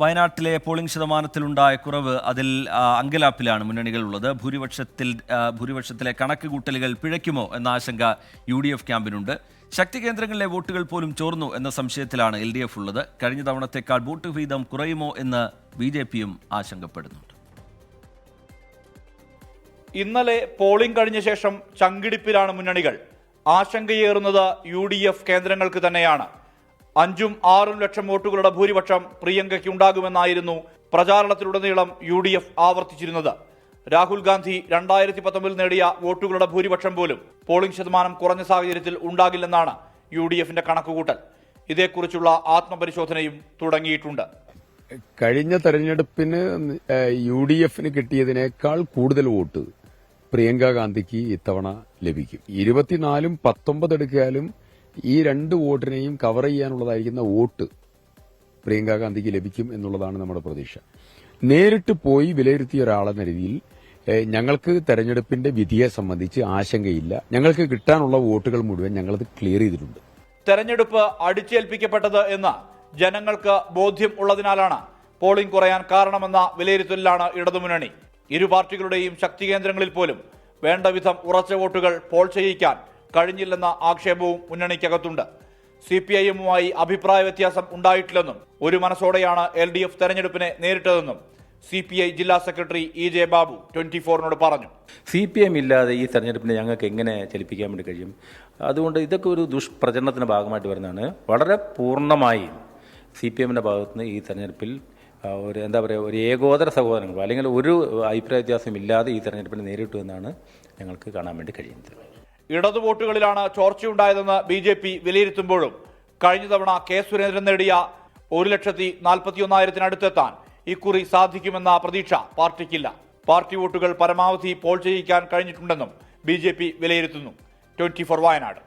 വയനാട്ടിലെ പോളിംഗ് ശതമാനത്തിലുണ്ടായ കുറവ് അതിൽ അങ്കലാപ്പിലാണ് മുന്നണികൾ ഉള്ളത് ഭൂരിപക്ഷത്തിൽ ഭൂരിപക്ഷത്തിലെ കണക്ക് കൂട്ടലുകൾ പിഴയ്ക്കുമോ എന്ന ആശങ്ക യു ഡി എഫ് ക്യാമ്പിനുണ്ട്. ശക്തി കേന്ദ്രങ്ങളിലെ വോട്ടുകൾ പോലും ചോർന്നു എന്ന സംശയത്തിലാണ് എൽ ഡി എഫ് ഉള്ളത്. കഴിഞ്ഞ തവണത്തേക്കാൾ വോട്ട് വീതം കുറയുമോ എന്ന് ബി ജെ പിയും ആശങ്കപ്പെടുന്നുണ്ട്. ഇന്നലെ പോളിംഗ് കഴിഞ്ഞ ശേഷം ചങ്കിടിപ്പിലാണ് മുന്നണികൾ. ആശങ്കയേറുന്നത് യു ഡി എഫ് കേന്ദ്രങ്ങൾക്ക് തന്നെയാണ്. അഞ്ചും ആറും ലക്ഷം വോട്ടുകളുടെ ഭൂരിപക്ഷം പ്രിയങ്കയ്ക്ക് ഉണ്ടാകുമെന്നായിരുന്നു പ്രചാരണത്തിലുടനീളം യു ഡി എഫ് ആവർത്തിച്ചിരുന്നത്. രാഹുൽ ഗാന്ധി രണ്ടായിരത്തി പത്തൊമ്പതിൽ നേടിയ വോട്ടുകളുടെ ഭൂരിപക്ഷം പോലും പോളിംഗ് ശതമാനം കുറഞ്ഞ സാഹചര്യത്തിൽ ഉണ്ടാകില്ലെന്നാണ് യു ഡി എഫിന്റെ കണക്കുകൂട്ടൽ. ഇതേക്കുറിച്ചുള്ള ആത്മപരിശോധനയും തുടങ്ങിയിട്ടുണ്ട്. കഴിഞ്ഞ തെരഞ്ഞെടുപ്പിന് യു ഡി എഫിന് കിട്ടിയതിനേക്കാൾ കൂടുതൽ വോട്ട് പ്രിയങ്ക ഗാന്ധിക്ക് ഇത്തവണ ലഭിക്കും. ഇരുപത്തിനാലും പത്തൊമ്പത് എടുക്കിയാലും ഈ രണ്ട് വോട്ടിനെയും കവർ ചെയ്യാനുള്ളതായിരിക്കുന്ന വോട്ട് പ്രിയങ്ക ഗാന്ധിക്ക് ലഭിക്കും എന്നുള്ളതാണ് നമ്മുടെ പ്രതീക്ഷ. നേരിട്ട് പോയി വിലയിരുത്തിയ ഒരാളെന്ന രീതിയിൽ ഞങ്ങൾക്ക് തെരഞ്ഞെടുപ്പിന്റെ വിധിയെ സംബന്ധിച്ച് ആശങ്കയില്ല. ഞങ്ങൾക്ക് കിട്ടാനുള്ള വോട്ടുകൾ മുഴുവൻ ഞങ്ങളത് ക്ലിയർ ചെയ്തിട്ടുണ്ട്. തെരഞ്ഞെടുപ്പ് അടിച്ചേൽപ്പിക്കപ്പെട്ടത് എന്ന് ജനങ്ങൾക്ക് ബോധ്യം ഉള്ളതിനാലാണ് പോളിംഗ് കുറയാൻ കാരണമെന്ന വിലയിരുത്തലിലാണ് ഇടതുമുന്നണി. ഇരു പാർട്ടികളുടെയും ശക്തി കേന്ദ്രങ്ങളിൽ പോലും വേണ്ട വിധം ഉറച്ച വോട്ടുകൾ പോൾ ചെയ്യിക്കാൻ കഴിഞ്ഞില്ലെന്ന ആക്ഷേപവും മുന്നണിക്കകത്തുണ്ട്. സി പി ഐ അഭിപ്രായ വ്യത്യാസം ഉണ്ടായിട്ടില്ലെന്നും ഒരു മനസ്സോടെയാണ് എൽ ഡി എഫ് തെരഞ്ഞെടുപ്പിനെ നേരിട്ടതെന്നും സി പി ഐ ജില്ലാ secretary E J Babu twenty ഫോറിനോട് പറഞ്ഞു. സി പി എം ഇല്ലാതെ ഈ തെരഞ്ഞെടുപ്പിനെ ഞങ്ങൾക്ക് എങ്ങനെ ചലിപ്പിക്കാൻ വേണ്ടി കഴിയും? അതുകൊണ്ട് ഇതൊക്കെ ഒരു ദുഷ്പ്രചരണത്തിന്റെ ഭാഗമായിട്ട് വരുന്നതാണ്. വളരെ പൂർണമായി സി പി എമ്മിന്റെ ഭാഗത്തുനിന്ന് ഈ തെരഞ്ഞെടുപ്പിൽ ഒരു എന്താ പറയുക ഒരു ഏകോദര സഹോദരങ്ങൾ അല്ലെങ്കിൽ ഒരു അഭിപ്രായ വ്യത്യാസം ഇല്ലാതെ ഈ തെരഞ്ഞെടുപ്പിനെ നേരിട്ടു എന്നാണ് ഞങ്ങൾക്ക് കാണാൻ വേണ്ടി കഴിയുന്നത്. ഇടതു വോട്ടുകളിലാണ് ചോർച്ചയുണ്ടായതെന്ന് ബി ജെ പി വിലയിരുത്തുമ്പോഴും കഴിഞ്ഞ തവണ കെ സുരേന്ദ്രൻ നേടിയ ഒരു ലക്ഷത്തി നാൽപ്പത്തി ഒന്നായിരത്തിനടുത്തെത്താൻ ഇക്കുറി സാധിക്കുമെന്ന പ്രതീക്ഷ പാർട്ടിക്കില്ല. പാർട്ടി വോട്ടുകൾ പരമാവധി പോൾ ചെയ്യിക്കാൻ കഴിഞ്ഞിട്ടുണ്ടെന്നും ബി വിലയിരുത്തുന്നു. Twenty four Wayanad.